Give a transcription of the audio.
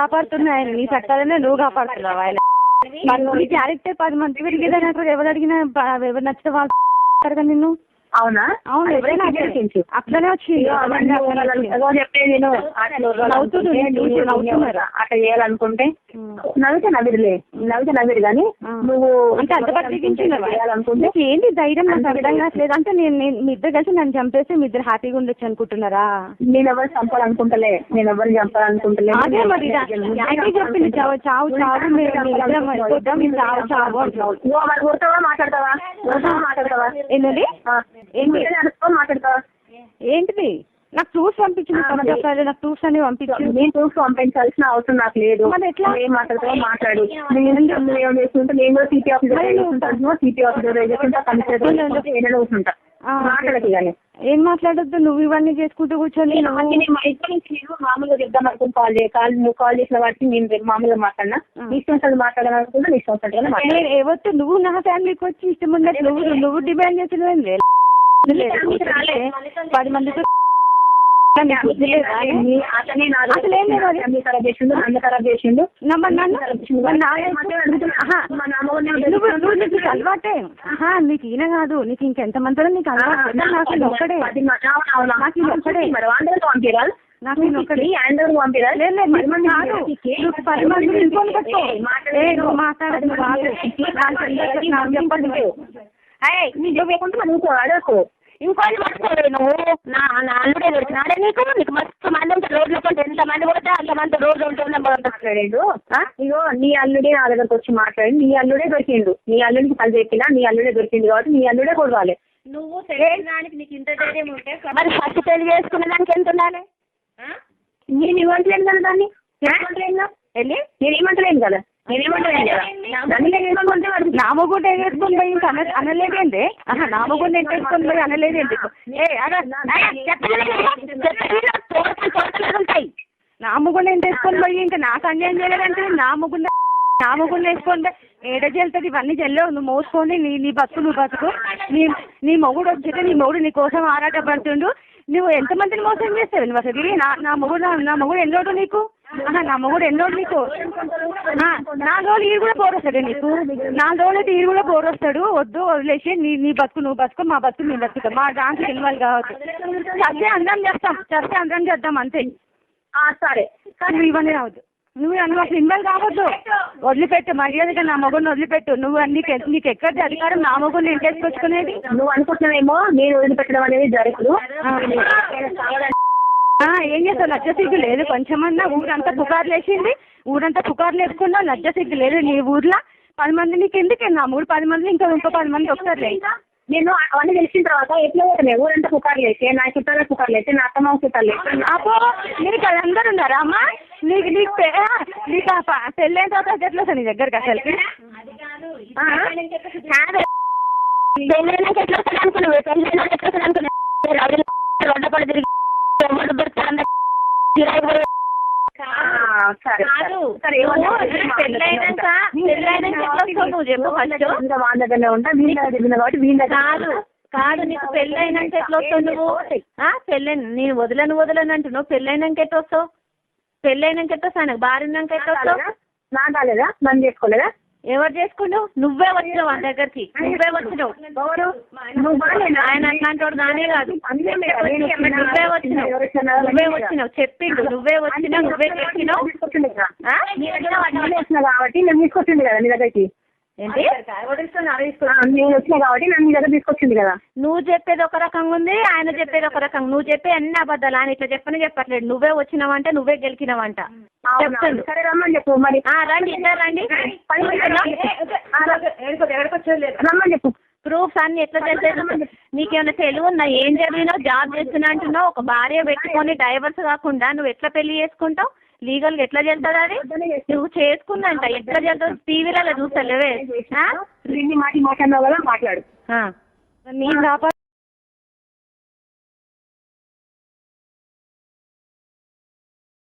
కాపాడుతున్నా ఆయన నీ చట్టాలనే నువ్వు కాపాడుతున్నావు? ఆయన నీ క్యారెక్టర్ పది మంది పెరిగేదని ఎవరు అడిగినా ఎవరు నచ్చితే వాళ్ళు నిన్ను. అవునా? అవును. అట్లనే వచ్చింది. అట్లా. అట్లా చేయాలనుకుంటే. నవ్వితే నవ్విరులే. నవ్వితే నవ్విరు కానీ. నువ్వు అంటే? చేయాలనుకుంటే నీకు ఏంటి ధైర్యం నాకు అర్థం కావట్లేదు. అంటే నేను మీ ఇద్దరు కలిసి నన్ను చంపేసి మీ ఇద్దరు హ్యాపీగా ఉండొచ్చు అనుకుంటున్నారా? నేను ఎవరు చంపాలనుకుంటలే. నేను ఎవరు చంపాలనుకుంటలే. అదే మరి చెప్పింది చావు చావు చావు మీరు మాట్లాడతావా? మాట్లాడతావా? ఏంటండి? ఏంటిది? నాకు ప్రూఫ్ పంపించింది. చెప్పాలి నాకు ప్రూఫ్స్ అని పంపించు. నేను చూసి పంపించాల్సిన అవసరం నాకు లేదు. ఏం మాట్లాడతావో మాట్లాడు. నేను చేస్తుంటే? నేను కూడా city officer city officer commissioner కూర్చుంటా. మాట్లాడదు కానీ ఏం మాట్లాడొద్దు? నువ్వు ఇవన్నీ చేసుకుంటూ కూర్చొని మామూలుగా చెప్దాం అనుకుని కాల్ చేయ కాల్ నువ్వు కాల్ చేసిన వాటికి నేను మామూలుగా మాట్లాడినా? ఇష్టం వచ్చినట్టు మాట్లాడాలనుకుంటే ఇష్టం నేను ఎవరితో నువ్వు నా ఫ్యామిలీకి వచ్చి ఇష్టం ఉన్నట్టు నువ్వు నువ్వు డిమాండ్ చేసినవి పది మందితో అసలు ఏం లేదు అది. ఖరాబ్ చేసిండు నన్ను ఖరాబ్ చేసిండు. నీకు అలవాటే. నీకు ఈయన కాదు. నీకు ఇంకెంత మందిలో నీకు అలవాటు? నాకు ఒక్కడే. నాకు ఒక్కడే. నాకు ఇది ఒక్కడే అందరికి పంపిరాలు? లేదు, లేదు, పది మంది కాదు. నువ్వు పది మంది ఇంకొని పెట్టుకో. ఏ, నువ్వు నాకు చెప్పండి మీరు. నువ్వు లేకుంటే నువ్వు అడగకు. ఇంకోటి పట్టుకోలేదు నువ్వు. నా నా అల్లుడే దొరికినాడే నీకు? నీకు మస్తు మంది ఉంటారు. రోడ్ల కొంటే ఎంత మంది పోతే అంత మంది రోడ్లు ఉంటుండే మాట్లాడాడు. ఇగో నీ అల్లుడే నా దగ్గరకు వచ్చి మాట్లాడి నీ అల్లుడే దొరికిండు. నీ అల్లుడికి పని చెప్పినా నీ అల్లుడే దొరికింది కాబట్టి నీ అల్లుడే కొడవాలి. నువ్వు తెలియడానికి నీకు ఇంత ధైర్యం ఉంటే మరి ఫస్ట్ పెళ్ళి చేసుకునే దానికి ఎంత ఉండాలి? నేను ఇవ్వట్లేదు కదా దాన్ని? వెళ్ళి నేను ఏమంటలేను కదా? నేను ఏమంటలేను కదా నన్ను నేను ఏమనుకుంటే వాడు నా మొగుడు ఎగేసుకొని పోయి ఇంకా అన అనలేదేంటి? ఆహా నా మొగుడు ఎగేసుకొని పోయి అనలేదేంటి? ఏ అలా ఉంటాయి. నా మొగుడు ఎంత వేసుకొని పోయి ఇంకా నాకు అన్యాయం చేయలేదంటే నా మొగుడు నా మొగుడు వేసుకొని పోయి ఏడ చెల్తుంది ఇవన్నీ చెల్లవు నువ్వు మోసుకొని నీ నీ బతుకు నువ్వు బతుకు. నీ నీ మొగుడు వచ్చితే నీ మొగుడు నీ కోసం ఆరాటపడుతుండు. నువ్వు ఎంతమందిని మోసం చేస్తావు? నువ్వు అసలు నా నా మొగుడు నా- మొగుడు ఎన్నోడు నీకు? ఆహా నా మొగుడు ఎన్నోడు నీకు? నాలుగు రోజులు ఈడు కూడా పోరొస్తాడు నీకు. నాలుగు రోజులు అయితే ఈడు కూడా పోరొస్తాడు వద్దు వదిలేసి నీ నీ బతుకు నువ్వు బతుకు మా బతుకు నీ బతుకు. మా దాంట్లో ఇన్వాల్వ్ కావచ్చు చస్తే అందరం చేస్తాం చస్తే అందరం చేద్దాం అంతే. సరే. నువ్వు ఇవన్నీ రావద్దు. నువ్వు నువ్వు అసలు ఇన్వాల్వ్ కావద్దు. వదిలిపెట్టు మర్యాదగా నా మొగుడిని వదిలిపెట్టు. నువ్వు నీకు నీకు ఎక్కడిది అధికారం? నా మొగుడిని ఎంటేసుకొచ్చుకునేది నువ్వు అనుకుంటున్నావేమో నేను వదిలిపెట్టడం అనేది జరగదు. ఏం చేస్తావు? లజ్జ సిగ్గు లేదు. కొంచెమన్నా ఊరంతా పుకార్లు వేసింది. ఊరంతా పుకార్లు వేసుకున్నావు. లజ్జ సిగ్గు లేదు నీ ఊర్లో. పది మంది నీకు ఎందుకు నా మూడు పది మంది ఇంకా ఇంకో పది మంది ఒకసారి లేదు నేను అవన్నీ తెలిసిన తర్వాత ఎట్లా పోతాను? ఊరంతా పుకార్లు వేస్తే నా చుట్టాల పుకార్లు వేస్తే నా అత్తమ్మ చుట్టాలు వేస్తే. అబ్బో నీకు అందరు ఉన్నారా అమ్మా? నీకు నీకు ఆ, నీకు ఆ పెళ్ళైన తర్వాత ఎట్లా వస్తుంది నీ దగ్గరకు ఆ? కాదు. పెళ్ళైనాక ఎట్లా వస్తుంది అనుకున్నావు? పెళ్ళైనాక ఎట్లా వస్తుంది అనుకున్నావు? తిరిగి ఎవరు కాదు పెళ్ళైనాక పెళ్ళైనాక నువ్వు చెప్పు ఫస్ట్ వాళ్ళ దగ్గరనే ఉంటా వీళ్ళ దగ్గర కాబట్టి వీళ్ళ కాదు కాదు నీకు పెళ్ళైనాక ఎట్లా వస్తావు? నువ్వు ఆ, పెళ్ళైన నేను వదలను వదలను అంటున్నావు పెళ్ళైనాక ఎట్లా వస్తావు? పెళ్ళైనాక ఎట్లా వస్తావు? నాకు భార్య ఎట్లా వస్తావు నా కాలేదా మంది చేసుకోలేదా? ఎవరు చేసుకున్నావు? నువ్వే వచ్చినావు ఆ దగ్గరికి. నువ్వే వచ్చినావు? ఆయన అట్లాంటి వాడు నానే కాదు. నేను నువ్వే వచ్చినావు? నువ్వే వచ్చినావు. చెప్పిండు. నువ్వే వచ్చినావు. నువ్వే చెప్పినావు. నేను కాబట్టి నన్ను తీసుకొచ్చింది కదా నీ దగ్గరికి. ఏంటి? ఆ, నేను వచ్చిన కాబట్టి నన్ను నీ దగ్గర తీసుకొచ్చింది కదా. నువ్వు చెప్పేది ఒక రకంగా ఉంది ఆయన చెప్పేది ఒక రకంగా నువ్వు చెప్పే అన్ని అబద్ధాలు ఆయన ఇట్లా చెప్పని చెప్పట్లేదు. నువ్వే వచ్చినావంటే నువ్వే గెలికినావంట. అవునా? చెప్తాను సరే రమ్మని చెప్పు. మరి ఆ, రండి ఇద్దరు రండి. రమ్మని చెప్పు. ప్రూఫ్స్ అన్ని ఎట్లా తెలిసేది నీకేమైనా తెలివి ఉందా? ఏం చదివినావు? జాబ్ చేస్తున్నా అంటున్నావు? ఒక భార్య పెట్టుకొని డైవర్స్ కాకుండా నువ్వు ఎట్లా పెళ్ళి చేసుకుంటావు? లీగల్గా ఎట్లా చెల్తుంది అది? నువ్వు చేసుకుందంట. ఎట్లా చెల్తుంది టీవీలలో చూస్తలేవే? దీన్ని మాటి మాట్లాడినావు కదా మాట్లాడు. నేను కాపాడు